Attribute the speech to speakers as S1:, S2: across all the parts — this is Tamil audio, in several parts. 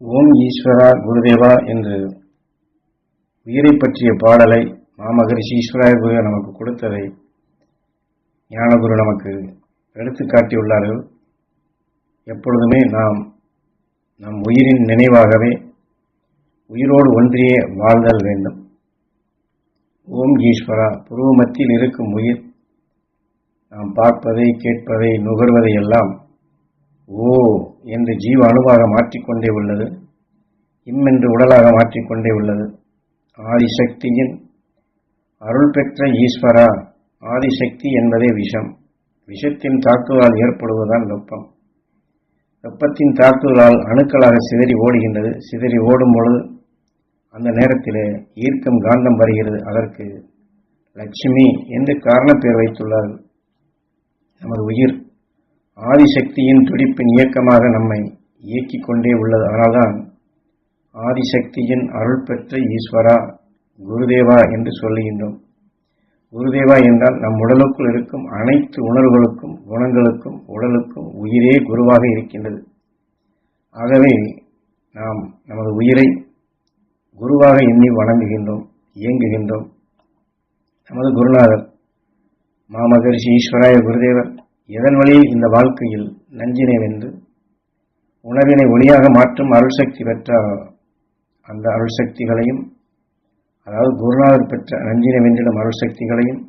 S1: ஓம் ஈஸ்வரா குருதேவா என்று உயிரை பற்றிய பாடலை மாமகரிஷி ஈஸ்வராய குரு நமக்கு கொடுத்ததை ஞானகுரு நமக்கு எடுத்து காட்டியுள்ளார்கள் எப்பொழுதுமே நாம் நம் உயிரின் நினைவாகவே உயிரோடு ஒன்றியே வாழ்தல் வேண்டும். ஓம் ஈஸ்வரா புருவ மத்தியில் இருக்கும் உயிர் நாம் பார்ப்பதை கேட்பதை நுகர்வதை எல்லாம் ஓ என்று ஜீவ அணுவாக மாற்றிக்கொண்டே உள்ளது. இம்மென்று உடலாக மாற்றிக்கொண்டே உள்ளது. ஆதிசக்தியின் அருள் பெற்ற ஈஸ்வரா ஆதிசக்தி என்பதே விஷம். விஷத்தின் தாக்குதலால் ஏற்படுவதுதான் வெப்பம். வெப்பத்தின் தாக்குதலால் அணுக்களாக சிதறி ஓடுகின்றது. சிதறி ஓடும் பொழுது அந்த நேரத்தில் ஈர்க்கும் காந்தம் வருகிறது. அதற்கு லட்சுமி என்று காரணப்பேர் வைத்துள்ளார்கள். நமது உயிர் ஆதிசக்தியின் துடிப்பின் இயக்கமாக நம்மை இயக்கிக் கொண்டே உள்ளது. அதனால்தான் ஆதிசக்தியின் அருள் பெற்ற ஈஸ்வரா குருதேவா என்று சொல்லுகின்றோம். குருதேவா என்றால் நம் உடலுக்குள் இருக்கும் அனைத்து உணர்வுகளுக்கும் குணங்களுக்கும் உடலுக்கும் உயிரே குருவாக இருக்கின்றது. ஆகவே நாம் நமது உயிரை குருவாக எண்ணி வணங்குகின்றோம் இயங்குகின்றோம். நமது குருநாதர் மாமகரிஷி ஈஸ்வராய குருதேவர் எதன் வழி இந்த வாழ்க்கையில் நஞ்சினை வென்று உணவினை ஒளியாக மாற்றும் அருள் சக்தி பெற்ற அந்த அருள் சக்திகளையும் அதாவது குருநாதர் பெற்ற நஞ்சினை வென்றிடும் அருள் சக்திகளையும்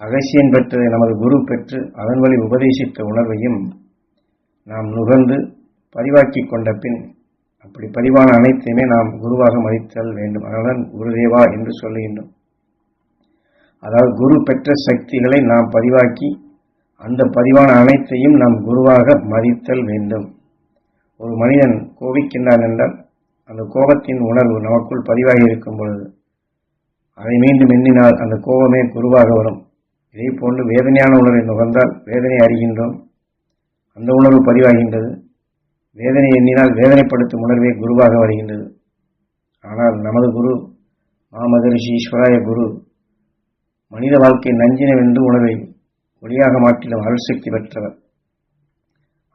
S1: அகசியன் பெற்ற நமது குரு பெற்று அதன் வழி உபதேசித்த உணர்வையும் நாம் நுகர்ந்து பதிவாக்கி கொண்ட பின் அப்படி பதிவான அனைத்தையுமே நாம் குருவாக மதித்தல் வேண்டும். அதனால் குருதேவா என்று சொல்லுகின்றோம். அதாவது குரு பெற்ற சக்திகளை நாம் பதிவாக்கி அந்த பதிவான அனைத்தையும் நாம் குருவாக மதித்தல் வேண்டும். ஒரு மனிதன் கோபிக்கின்றான் என்றால் அந்த கோபத்தின் உணர்வு நமக்குள் பதிவாகி இருக்கும் பொழுது அதை மீண்டும் எண்ணினால் அந்த கோபமே குருவாக வரும். இதே போன்று வேதனையான உணர்வை நுகர்ந்தால் வேதனை அறிகின்றோம். அந்த உணர்வு பதிவாகின்றது. வேதனை எண்ணினால் வேதனைப்படுத்தும் உணர்வே குருவாக வருகின்றது. ஆனால் நமது குரு மாமகரிஷி ஈஸ்வராய குரு மனித வாழ்க்கை நஞ்சினவென்று உணர்வை ஒளியாக மாற்றிடும் அருள்சக்தி பெற்றவர்.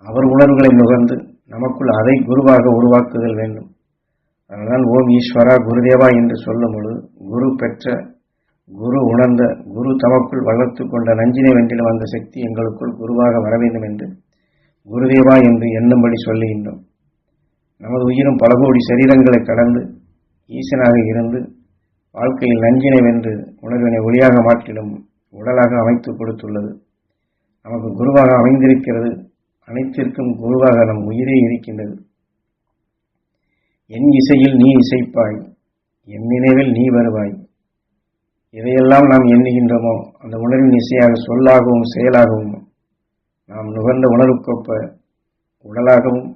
S1: அவர் உணர்வுகளை நுகர்ந்து நமக்குள் அதை குருவாக உருவாக்குதல் வேண்டும். அதனால் ஓம் ஈஸ்வரா குருதேவா என்று சொல்லும் பொழுது குரு பெற்ற குரு உணர்ந்த குரு தமக்குள் வளர்த்து கொண்ட நஞ்சினை வென்றிடும் அந்த சக்தி எங்களுக்குள் குருவாக வர வேண்டும் என்று குருதேவா என்று எண்ணும்படி சொல்லுகின்றோம். நமது உயிரும் பல கோடி சரீரங்களை கடந்து ஈசனாக இருந்து வாழ்க்கையில் நஞ்சினை வென்று உணர்வினை ஒளியாக மாற்றிடும் உடலாக அமைத்து கொடுத்துள்ளது. நமக்கு குருவாக அமைந்திருக்கிறது. அனைத்திற்கும் குருவாக நம் உயிரே இருக்கின்றது. என் இசையில் நீ இசைப்பாய். என் நினைவில் நீ வருவாய். எதையெல்லாம் நாம் எண்ணுகின்றோமோ அந்த உணர்வின் இசையாக சொல்லாகவும் செயலாகவும் நாம் நுகர்ந்த உணர்வுக்கொப்ப உடலாகவும்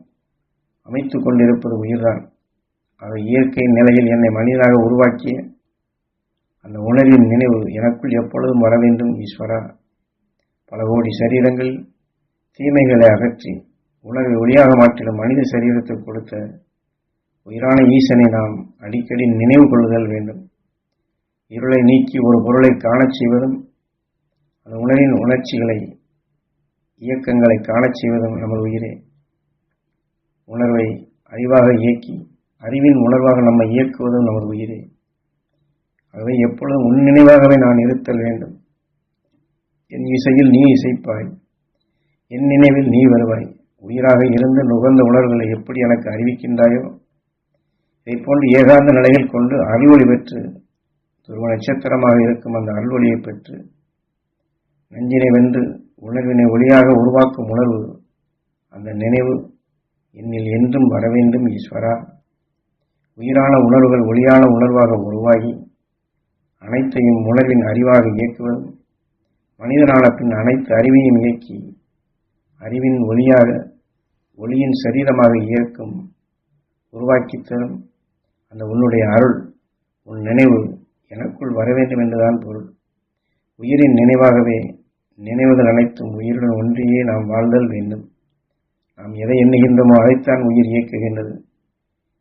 S1: அமைத்து கொண்டிருப்பது உயிர்தான். அது இயற்கை நிலையில் என்னை மனிதனாக உருவாக்கிய அந்த உணர்வின் நினைவு எனக்குள் எப்பொழுதும் வர வேண்டும் ஈஸ்வரா. பல கோடி சரீரங்களில் தீமைகளை அகற்றி உணர்வை ஒளியாக மாற்றிடும் மனித சரீரத்தை கொடுத்த உயிரான ஈசனை நாம் அடிக்கடி நினைவு கொள்ளுதல் வேண்டும். இருளை நீக்கி ஒரு பொருளை காணச் செய்வதும் அந்த உணரின் உணர்ச்சிகளை இயக்கங்களை காணச் செய்வதும் நமது உயிரே. உணர்வை அறிவாக இயக்கி அறிவின் உணர்வாக நம்மை இயக்குவதும் நமது உயிரே. ஆகவே எப்பொழுதும் உன் நினைவாகவே நான் இருத்தல் வேண்டும். என் இசையில் நீ இசைப்பாய். என் நினைவில் நீ வருவாய். உயிராக இருந்து நுகர்ந்த உணர்வுகளை எப்படி எனக்கு அறிவிக்கின்றாயோ? இதை போன்று ஏகாந்த நிலையில் கொண்டு அருள்வொளி பெற்று துருவ நட்சத்திரமாக இருக்கும் அந்த அருள்வொளியை பெற்று நஞ்சினை வென்று உணர்வினை ஒளியாக உருவாக்கும் உணர்வு அந்த நினைவு என்னில் என்றும் வர வேண்டும் ஈஸ்வரா. உயிரான உணர்வுகள் ஒளியான உணர்வாக உருவாகி அனைத்தையும் உணர்வின் அறிவாக இயக்குவதும் மனிதனான பின் அனைத்து அறிவையும் இயக்கி அறிவின் ஒளியாக ஒளியின் சரீரமாக இயக்கும் உருவாக்கி தரும். அந்த உன்னுடைய அருள் உன் நினைவு எனக்குள் வர வேண்டும் என்றுதான் பொருள். உயிரின் நினைவாகவே நினைவுகள் அனைத்தும் உயிருடன் ஒன்றியே நாம் வாழ்தல் வேண்டும். நாம் எதை எண்ணுகின்றோமோ அதைத்தான் உயிர் இயக்குகின்றது.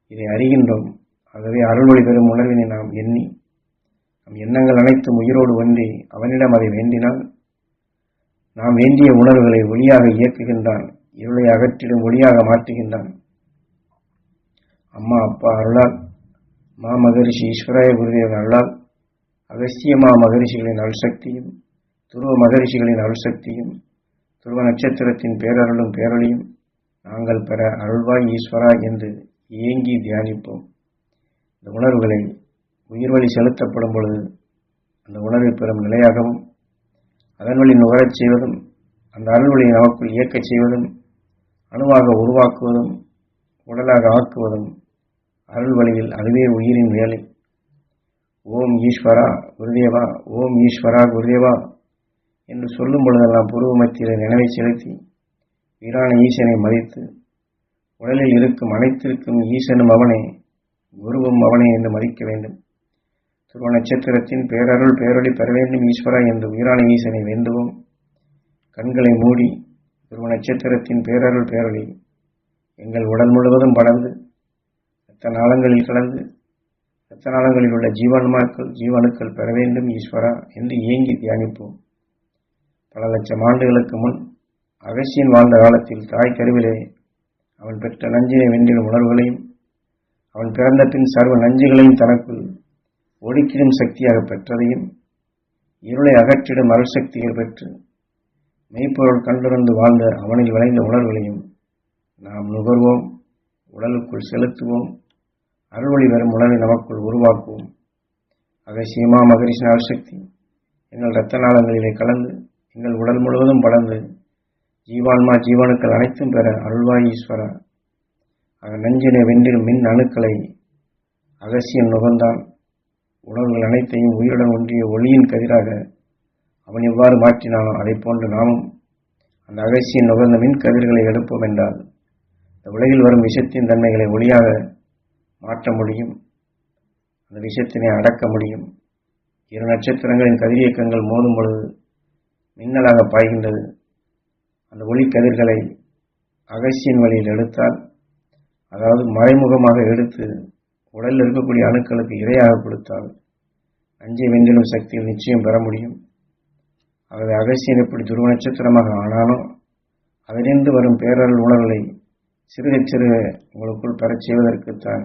S1: இதை அறிகின்றோம். ஆகவே அருள்மொழி பெறும் உணர்வினை நாம் எண்ணி நம் எண்ணங்கள் அனைத்தும் உயிரோடு ஒன்றி அவனிடம் அதை வேண்டினால் நாம் வேண்டிய உணர்வுகளை ஒளியாக இயக்குகின்றான் இருளை அகற்றிடும் ஒளியாக மாற்றுகின்றான். அம்மா அப்பா அருளால் மா மகரிஷி ஈஸ்வராய குருதேவன் அருளால் அகஸ்தியமா மகரிஷிகளின் அருள்சக்தியும் துருவ மகரிஷிகளின் அருள்சக்தியும் துருவ நட்சத்திரத்தின் பேரருளும் பேரொழியும் நாங்கள் பெற அருள்வாய் ஈஸ்வரா என்று ஏங்கி தியானிப்போம். இந்த உணர்வுகளை உயிர் வழி செலுத்தப்படும் பொழுது அந்த உணர்வை பெறும் நிலையாகவும் அதன் வழி நுகரச் செய்வதும் அந்த அருள் வழியை நமக்குள் இயக்கச் செய்வதும் அணுவாக உருவாக்குவதும் உடலாக ஆக்குவதும் அருள் வழியில் அதுவே உயிரின் வேலை. ஓம் ஈஸ்வரா குருதேவா ஓம் ஈஸ்வரா குருதேவா என்று சொல்லும் பொழுதெல்லாம் பூர்வ மத்தியில் நினைவை செலுத்தி வீரான ஈசனை மதித்து உடலில் இருக்கும் அனைத்திற்கும் ஈசனும் அவனே குருவும் அவனே என்று மதிக்க வேண்டும். துருவ நட்சத்திரத்தின் பேரருள் பேரொளி பெற வேண்டும் ஈஸ்வரா என்று உயிரான ஈசனை வேண்டுவோம். கண்களை மூடி துருவ நட்சத்திரத்தின் பேரருள் பேரொளி எங்கள் உடல் முழுவதும் படர்ந்து இரத்த நாளங்களில் கலந்து இரத்த நாளங்களில் உள்ள ஜீவான்மாக்கள் ஜீவனுக்கள் பெற வேண்டும் ஈஸ்வரா என்று ஏங்கி தியானிப்போம். பல லட்சம் ஆண்டுகளுக்கு முன் அகசியன் வாழ்ந்த காலத்தில் தாய் கருவிலே அவன் பெற்ற நஞ்சினை வென்றிடும் உணர்வுகளையும் அவன் பிறந்த பின் சர்வ நஞ்சுகளையும் தனக்குள் ஒடுக்கிடும் சக்தியாக பெற்றதையும் இருளை அகற்றிடும் அருள் சக்திகள் பெற்று மெய்ப்பொருள் கண்டுணர்ந்து வாழ்ந்த அவனில் விளைந்த உணர்வுகளையும் நாம் நுகர்வோம் உடலுக்குள் செலுத்துவோம் அருள்வழி வரும் உணர்வை நமக்குள் உருவாக்குவோம். அகசியமா மகரிஷின் அருள்சக்தி எங்கள் இரத்த நாளங்களிலே கலந்து எங்கள் உடல் முழுவதும் வளர்ந்து ஜீவான்மா ஜீவனுக்கள் அனைத்தும் பெற அருள்வாய் ஈஸ்வரா. ஆக நஞ்சினை வென்றிடும் மின் அணுக்களை அகசியம் நுகர்ந்தான். உணர்வுகள் அனைத்தையும் உயிருடன் ஒன்றிய ஒளியின் கதிராக அவன் எவ்வாறு மாற்றினானோ அதை போன்று நாமும் அந்த அகசியின் நுகர்ந்த மின் கதிர்களை எடுப்போம் என்றால் இந்த உலகில் வரும் விஷத்தின் தன்மைகளை ஒளியாக மாற்ற முடியும் அந்த விஷத்தினை அடக்க முடியும். இரு நட்சத்திரங்களின் கதிரியக்கங்கள் மோதும் பொழுது மின்னலாக பாய்கின்றது. அந்த ஒளி கதிர்களை அகசியின் வழியில் எடுத்தால் அதாவது மறைமுகமாக எடுத்து உடலில் இருக்கக்கூடிய அணுக்களுக்கு இரையாக கொடுத்தால் அஞ்சை வென்றிடும் சக்தியில் நிச்சயம் பெற முடியும். ஆகவே அகசியன் எப்படி துருவ நட்சத்திரமாக ஆனாலும் அதிலிருந்து வரும் பேரல் உணர்வுகளை சிறுக சிறுக உங்களுக்குள் பெறச் செய்வதற்குத்தான்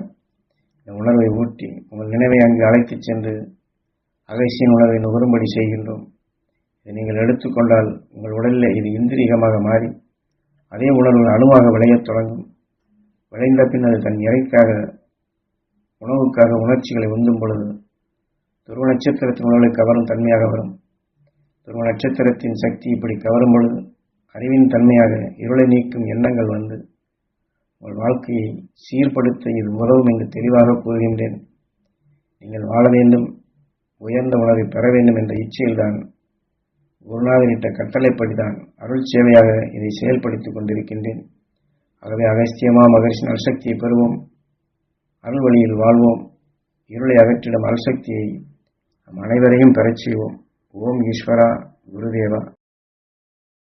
S1: இந்த உணர்வை ஊட்டி உங்கள் நினைவை அங்கு அழைத்துச் சென்று அகசியின் உணர்வை நுகரும்படி செய்கின்றோம். இதை நீங்கள் எடுத்துக்கொண்டால் உங்கள் உடலில் இது இந்திரியமாக மாறி அதே உணர்வு அணுவாக விளையத் தொடங்கும். விளைந்த பின் அது தன் இறைக்காக உணவுக்காக உணர்ச்சிகளை உந்தும் பொழுது துருவ நட்சத்திரத்தின் உணவுகளை கவரும் தன்மையாக வரும். துருவ நட்சத்திரத்தின் சக்தி இப்படி கவரும் பொழுது அறிவின் தன்மையாக இருளை நீக்கும் எண்ணங்கள் வந்து உங்கள் வாழ்க்கையை சீர்படுத்த இது உதவும் என்று தெளிவாக கூறுகின்றேன். நீங்கள் வாழ வேண்டும் உயர்ந்த உணர்வை பெற வேண்டும் என்ற இச்சையில்தான் குருநாதனிட்ட கட்டளைப்படிதான் அருள் சேவையாக இதை செயல்படுத்திக் கொண்டிருக்கின்றேன். ஆகவே அகஸ்தியமா மகரிஷின் அசக்தியை பெறுவோம். அருள் வழியில் வாழ்வோம். இருளை அகற்றிடும் அருசக்தியை நம் அனைவரையும் பெறச் செய்வோம். ஓம் ஈஸ்வரா குருதேவா.